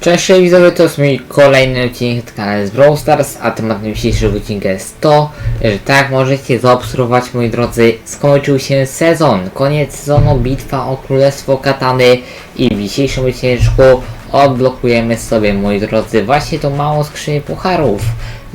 Cześć widzowie, to jest mój kolejny odcinek z Brawl Stars, a tematem dzisiejszego odcinka jest to, że tak możecie zaobserwować moi drodzy, skończył się sezon, koniec sezonu, bitwa o Królestwo Katany i w dzisiejszym odcineczku odblokujemy sobie moi drodzy właśnie tą małą skrzynię pucharów.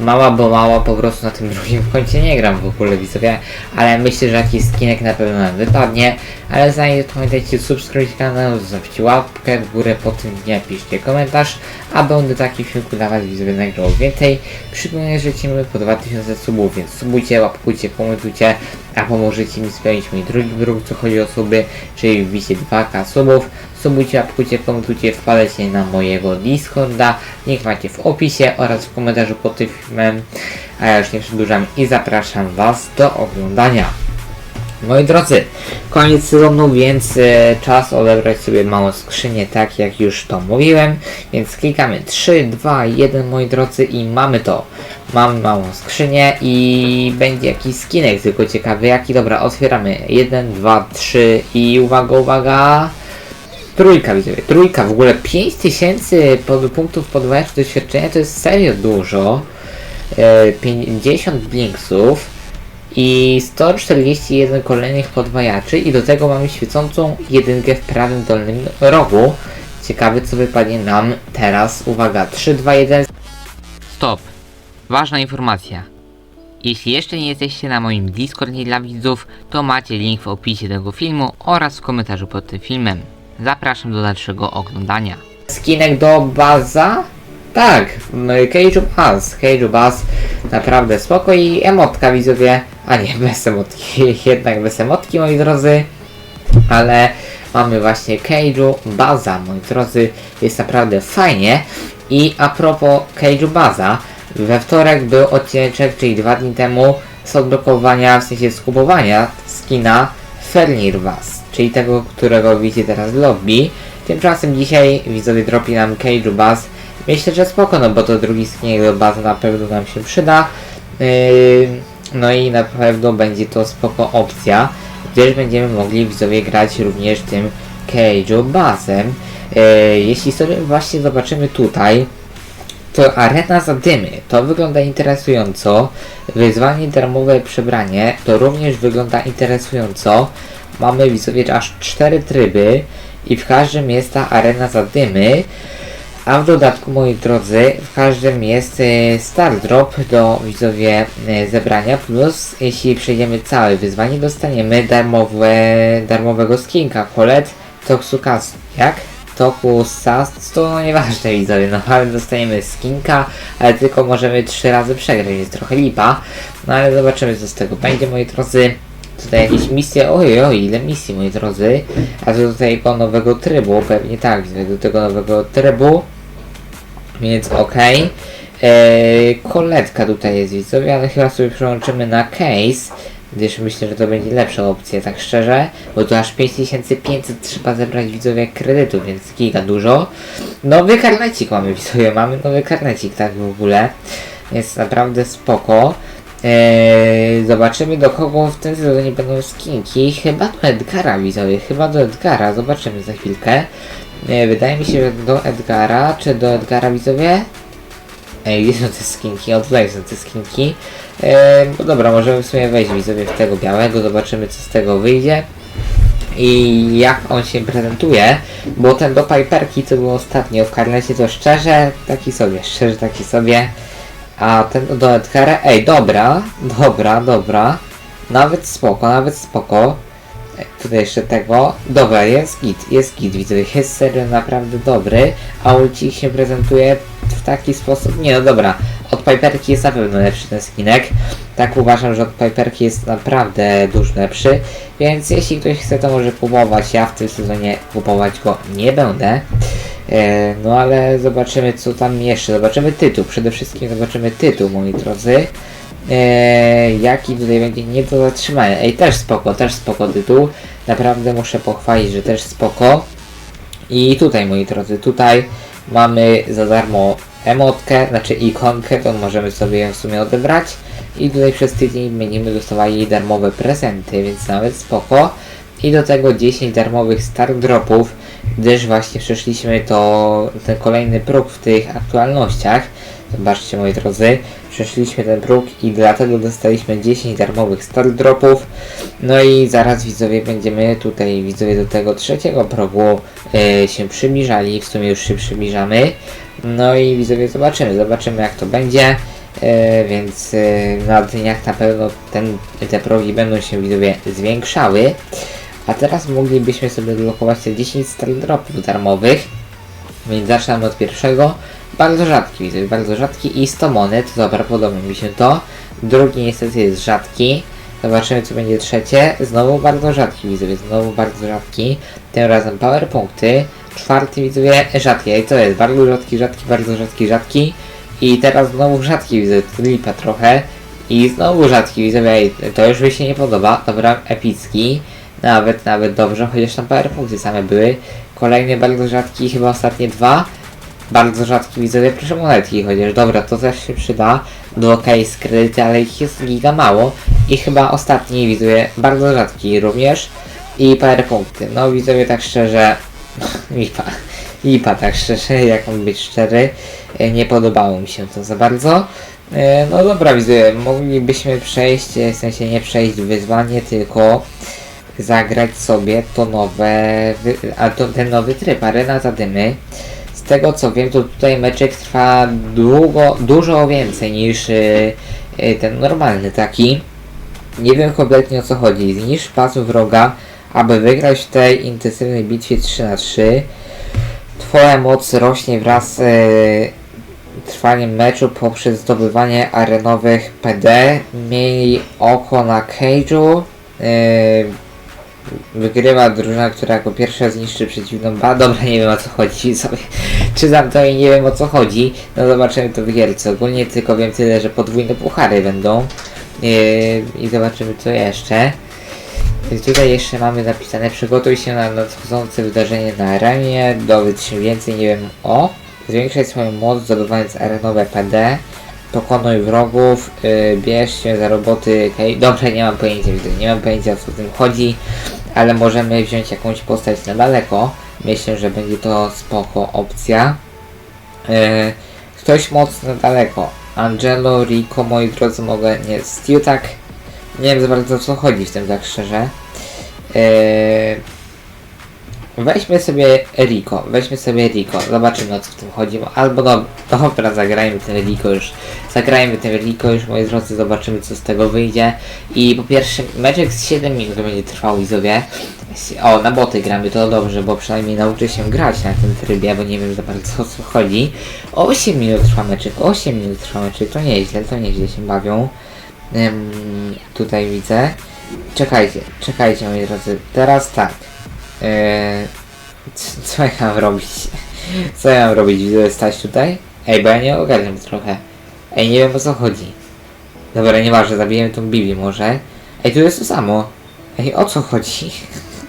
Mała, bo mała, po prostu na tym drugim koncie nie gram w ogóle widzowie, ale myślę, że jakiś skinek na pewno nam wypadnie, ale zanim pamiętajcie subskrybować kanał, zostawcie łapkę w górę po tym dnia, piszcie komentarz, a będę takich filmów dla was widzowie nagrał więcej. Przypomnę, że lecimy po 2000 subów, więc subujcie, łapkujcie, komentujcie, a pomożecie mi spełnić mój drugi wróg, co chodzi o suby, czyli wbicie 2k subów. Subujcie, łapkujcie, komentujcie, wpadajcie na mojego Discorda, link macie w opisie oraz w komentarzu pod tym filmem, a ja już nie przedłużam i zapraszam was do oglądania. Moi drodzy, koniec sezonu, więc e, czas odebrać sobie małą skrzynię, tak jak już to mówiłem. Więc klikamy 3, 2, 1, moi drodzy, i mamy to. Mamy małą skrzynię i będzie jakiś skinek, tylko ciekawy jaki. Dobra, otwieramy 1, 2, 3 i uwaga, uwaga. Trójka widzowie, trójka, w ogóle 5000 pod, punktów podwajacz doświadczenia to jest serio dużo. E, 50 blinksów i 141 kolejnych podwajaczy i do tego mamy świecącą jedynkę w prawym dolnym rogu. Ciekawe co wypadnie nam teraz. Uwaga, 3, 2, 1. Stop. Ważna informacja. Jeśli jeszcze nie jesteście na moim Discordzie dla widzów, to macie link w opisie tego filmu oraz w komentarzu pod tym filmem. Zapraszam do dalszego oglądania. Skinek do baza? Tak, m, Cage'u Buzz, Cage'u Buzz, naprawdę spoko i emotka widzowie, a nie, bez emotki, jednak bez emotki moi drodzy, ale mamy właśnie Cage'u Baza, moi drodzy, jest naprawdę fajnie. I a propos Cage'u Baza, we wtorek był odcinek, czyli dwa dni temu, z odblokowania, w sensie skupowania skina Fernir Buzz, czyli tego, którego widzicie teraz w lobby, tymczasem dzisiaj widzowie dropi nam Cage'u Buzz, Myślę, że spoko, no bo to drugi skin do bazy na pewno nam się przyda. Yy, no i na pewno będzie to spoko opcja, gdyż będziemy mogli widzowie grać również tym Cage'u bazem. Yy, jeśli sobie właśnie zobaczymy tutaj, to arena zadymy. To wygląda interesująco. Wyzwanie darmowe przebranie to również wygląda interesująco. Mamy widzowie aż cztery tryby i w każdym jest ta arena zadymy. A w dodatku, moi drodzy, w każdym jest e, Star Drop do widzowie e, zebrania, plus jeśli przejdziemy całe wyzwanie, dostaniemy darmowe, darmowego skinka Colette Toxukas. Jak? Tokusas, to no nieważne widzowie, no ale dostaniemy skinka, ale tylko możemy trzy razy przegrać, więc trochę lipa. No ale zobaczymy co z tego będzie, moi drodzy. Tutaj jakieś misje, oj, oj, ile misji, moi drodzy. A do tego nowego trybu, pewnie tak, do tego nowego trybu. Więc okej. Eee, koletka tutaj jest widzowie, ale chyba sobie przełączymy na case, gdyż myślę, że to będzie lepsza opcja, tak szczerze, bo tu aż 5500 trzeba zebrać widzowie kredytu, więc giga dużo. Nowy karnecik mamy widzowie, mamy nowy karnecik tak w ogóle, jest naprawdę spoko. Eee, zobaczymy do kogo w tym sezonie będą skinki. Chyba do Edgara widzowie, chyba do Edgara, zobaczymy za chwilkę. Eee, wydaje mi się, że do Edgara, czy do Edgara widzowie? Ej, gdzie są te skinki? O, tutaj są te skinki. Eee, no dobra, możemy w sumie wejść widzowie w tego białego, zobaczymy co z tego wyjdzie. I jak on się prezentuje, bo ten do Piperki, co było ostatnio w karnecie, to szczerze taki sobie, szczerze taki sobie. A ten do Edgara, ej, dobra, dobra, dobra. Nawet spoko, nawet spoko. Tutaj jeszcze tego. Dobra, jest git, jest git, widzę, jest serio naprawdę dobry, a ulci się prezentuje w taki sposób. Nie no dobra, od Piperki jest na pewno lepszy ten skinek. Tak uważam, że od Piperki jest naprawdę dużo lepszy. Więc jeśli ktoś chce, to może kupować. Ja w tym sezonie kupować go nie będę. E, no ale zobaczymy co tam jeszcze. Zobaczymy tytuł. Przede wszystkim zobaczymy tytuł, moi drodzy. E, jaki tutaj będzie nie do zatrzymania. Ej, też spoko, też spoko tytuł. Naprawdę muszę pochwalić, że też spoko. I tutaj, moi drodzy, tutaj mamy za darmo emotkę, znaczy ikonkę, to możemy sobie ją w sumie odebrać. I tutaj przez tydzień będziemy dostawali darmowe prezenty, więc nawet spoko. i do tego 10 darmowych start dropów, gdyż właśnie przeszliśmy to ten kolejny próg w tych aktualnościach. Zobaczcie moi drodzy, przeszliśmy ten próg i dlatego dostaliśmy 10 darmowych start dropów. No i zaraz widzowie będziemy tutaj widzowie do tego trzeciego progu e, się przybliżali, w sumie już się przybliżamy. No i widzowie zobaczymy, zobaczymy jak to będzie. E, więc e, na dniach na pewno ten, te progi będą się widzowie zwiększały. A teraz moglibyśmy sobie odblokować te 10 start dropów darmowych. Więc zaczynamy od pierwszego. Bardzo rzadki, widzę, bardzo rzadki i 100 monet. Dobra, podoba mi się to. Drugi niestety jest rzadki. Zobaczymy co będzie trzecie. Znowu bardzo rzadki widzowie, znowu bardzo rzadki. Tym razem power punkty. Czwarty widzowie rzadki. I to jest bardzo rzadki, rzadki, bardzo rzadki, rzadki. I teraz znowu rzadki widzę, to lipa trochę. I znowu rzadki widzowie, to już mi się nie podoba. Dobra, epicki. Nawet, nawet dobrze, chociaż tam power punkty same były. Kolejny bardzo rzadki, chyba ostatnie dwa. Bardzo rzadki widzowie, proszę monetki chociaż. Dobra, to też się przyda. Do case skryty, ale ich jest giga mało. I chyba ostatni widzowie, bardzo rzadki również. I power punkty. No widzowie, tak szczerze, lipa. Lipa, tak szczerze, jak mam być szczery. E, Nie podobało mi się to za bardzo. E, No dobra, widzowie, moglibyśmy przejść, e, w sensie nie przejść wyzwanie, tylko zagrać sobie to nowe, a to ten nowy tryb, Arena Zadymy. Z tego co wiem, to tutaj meczek trwa długo, dużo więcej niż y, y, ten normalny taki. Nie wiem kompletnie o co chodzi. Zniszcz pas wroga, aby wygrać w tej intensywnej bitwie 3 na 3 Twoja moc rośnie wraz z y, trwaniem meczu poprzez zdobywanie arenowych PD. Miej oko na cage'u. Wygrywa drużyna, która jako pierwsza zniszczy przeciwną ba. Dobra, nie wiem o co chodzi sobie. Czytam to i nie wiem o co chodzi. No zobaczymy to w gierce. Ogólnie tylko wiem tyle, że podwójne puchary będą. Yy, I zobaczymy co jeszcze. Tutaj jeszcze mamy napisane przygotuj się na nadchodzące wydarzenie na arenie, dowiedz się więcej, nie wiem o. Zwiększaj swoją moc zdobywając arenowe PD. Pokonuj wrogów, yy, bierz się za roboty, okej, dobra, nie mam pojęcia, nie mam pojęcia o co w tym chodzi, ale możemy wziąć jakąś postać na daleko, myślę, że będzie to spoko opcja. Yy, ktoś mocno daleko, Angelo, Rico, moi drodzy, mogę, nie, Stu tak, nie wiem za bardzo o co chodzi w tym tak szczerze. Yy, Weźmy sobie Rico, weźmy sobie Rico, zobaczymy o co w tym chodzi, albo no, dobra, zagrajmy ten Rico już, zagrajmy ten Rico już, moi drodzy, zobaczymy co z tego wyjdzie. I po pierwsze, meczek z 7 minut będzie trwał, widzowie. O, na boty gramy, to dobrze, bo przynajmniej nauczę się grać na tym trybie, bo nie wiem za bardzo o co chodzi. 8 minut trwa meczek, 8 minut trwa meczek, to nieźle, to nieźle się bawią. Ym, tutaj widzę. Czekajcie, czekajcie moi drodzy, teraz tak. Eee, co ja mam robić? Co ja mam robić? Widzę stać tutaj? Ej, bo ja nie ogarniam trochę. Ej, nie wiem o co chodzi. Dobra, nieważne, zabijemy tą Bibię może. Ej, tu jest to samo. Ej, o co chodzi?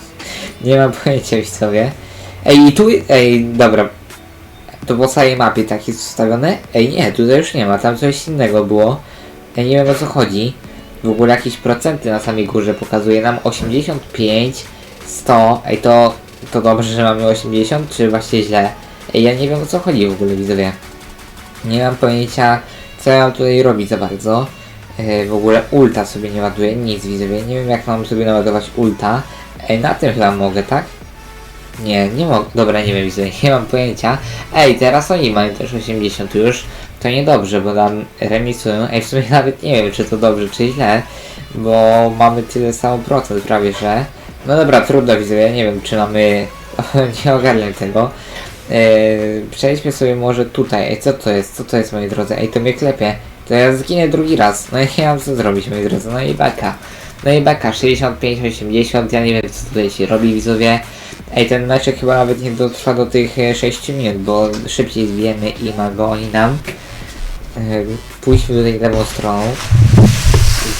nie mam pojęcia widzowie. Ej, i tu... Ej, dobra. To po całej mapie tak jest ustawione? Ej, nie, tutaj już nie ma, tam coś innego było. Ej, nie wiem o co chodzi. W ogóle jakieś procenty na samej górze pokazuje nam 85, 100. Ej, to, to dobrze, że mamy 80, czy właśnie źle? Ej, ja nie wiem o co chodzi w ogóle, widzowie. Nie mam pojęcia, co ja mam tutaj robić za bardzo. E, w ogóle ulta sobie nie ładuję, nic widzowie. Nie wiem jak mam sobie naładować ulta. Ej, na tym chyba mogę, tak? Nie, nie mogę. Dobra, nie wiem, widzowie, nie mam pojęcia. Ej, teraz oni mają też 80 już. To niedobrze, bo nam remisują. Ej, w sumie nawet nie wiem, czy to dobrze, czy źle. Bo mamy tyle samo procent prawie, że. No dobra, trudno widzowie, nie wiem, czy mamy... nie ogarniam tego. Eee, przejdźmy sobie może tutaj. Ej, co to jest? Co to jest, moi drodzy? Ej, to mnie klepie. To ja zginę drugi raz. No i nie mam co zrobić, moi drodzy. No i beka. No i beka, 65, 80, ja nie wiem co tutaj się robi, widzowie. Ej, ten meczek chyba nawet nie dotrwa do tych e, 6 minut, bo szybciej zbijemy i ma go oni nam. E, pójdźmy tutaj lewą stroną.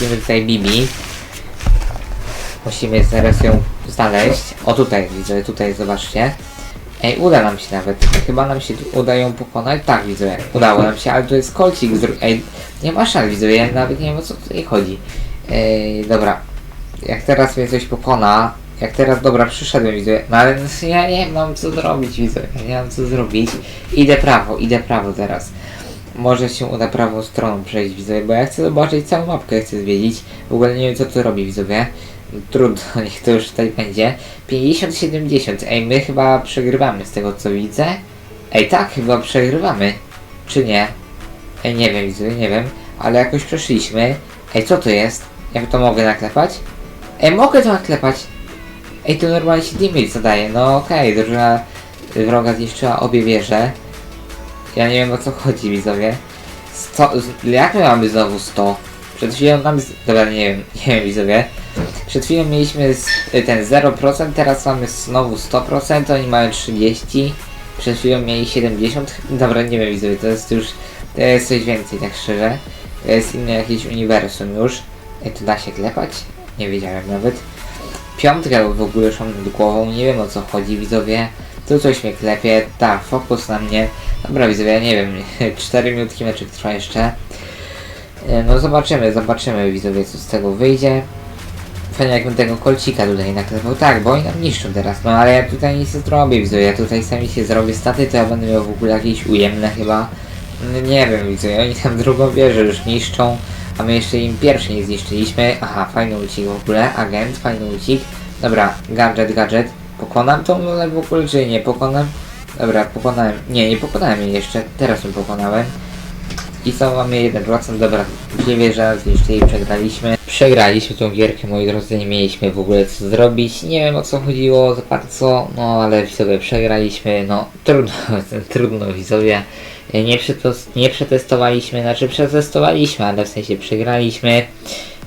Widzimy tutaj Bibi. Musimy zaraz ją znaleźć. O tutaj widzę, tutaj zobaczcie. Ej, uda nam się nawet. Chyba nam się tu uda ją pokonać. Tak, widzę. Udało nam się, ale to jest kolcik Ej, nie ma szans, widzę. Ja nawet nie wiem o co tutaj chodzi. Ej, dobra. Jak teraz mnie coś pokona, Jak teraz, dobra, przyszedłem, widzę, no ale ja nie mam co zrobić, widzę, ja nie mam co zrobić. Idę prawo, idę prawo teraz. Może się uda prawą stroną przejść, widzowie, bo ja chcę zobaczyć całą mapkę, chcę zwiedzić. W ogóle nie wiem, co tu robi, widzowie. Trudno, niech to już tutaj będzie. 50-70, ej, my chyba przegrywamy z tego, co widzę. Ej, tak, chyba przegrywamy. Czy nie? Ej, nie wiem, widzowie, nie wiem, ale jakoś przeszliśmy. Ej, co to jest? Jak to mogę naklepać? Ej, mogę to naklepać! Ej, to normalnie się damage zadaje. No okej, okay, drużyna wroga zniszczyła obie wieże. Ja nie wiem o co chodzi, widzowie. Sto, z- jak my mamy znowu 100? Przed chwilą nam... Z, dobra, nie wiem, nie wiem, widzowie. Przed chwilą mieliśmy z, ten 0%, teraz mamy znowu 100%, oni mają 30%. Przed chwilą mieli 70%. Dobra, nie wiem, widzowie, to jest już... To jest coś więcej, tak szczerze. To jest inne jakieś uniwersum już. Ej, to da się klepać? Nie wiedziałem nawet. Piątkę w ogóle już mam nad głową, nie wiem o co chodzi, widzowie. Tu coś mnie klepie, tak, fokus na mnie. Dobra, widzowie, ja nie wiem, 4 minutki meczek trwa jeszcze. E, No zobaczymy, zobaczymy, widzowie, co z tego wyjdzie. Fajnie jakbym tego kolcika tutaj naklepał, tak, bo oni nam niszczą teraz, no ale ja tutaj nic nie zrobię, widzowie, ja tutaj sami się zrobię staty, to ja będę miał w ogóle jakieś ujemne chyba. No, nie wiem, widzowie, oni tam drugą wieżę już niszczą. A my jeszcze im pierwszy nie zniszczyliśmy. Aha, fajny ucik w ogóle, agent, fajny ucik. Dobra, gadżet, gadżet. Pokonam tą wolę w ogóle, czy nie pokonam? Dobra, pokonałem. Nie, nie pokonałem jej jeszcze, teraz ją pokonałem. I co, mamy 1%, dobra, dwie wieże zniszczyli przegraliśmy. Przegraliśmy tą gierkę, moi drodzy, nie mieliśmy w ogóle co zrobić. Nie wiem o co chodziło za bardzo, no ale widzowie przegraliśmy, no trudno, trudno widzowie. Nie, przetos- nie przetestowaliśmy, znaczy przetestowaliśmy, ale w sensie przegraliśmy.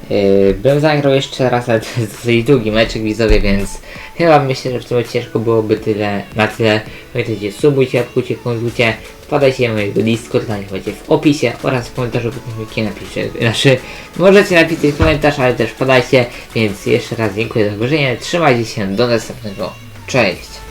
Yy, bym zagrał jeszcze raz, ale to jest dosyć długi meczek widzowie, więc chyba myślę, że w tym ciężko byłoby tyle, na tyle. Pamiętajcie, subujcie, łapkujcie, komentujcie, wpadajcie na mojego Discorda, nie macie w opisie oraz w komentarzu pod tym filmikiem napiszcie, znaczy możecie napisać komentarz, ale też wpadajcie, więc jeszcze raz dziękuję za obejrzenie, trzymajcie się, do następnego, cześć!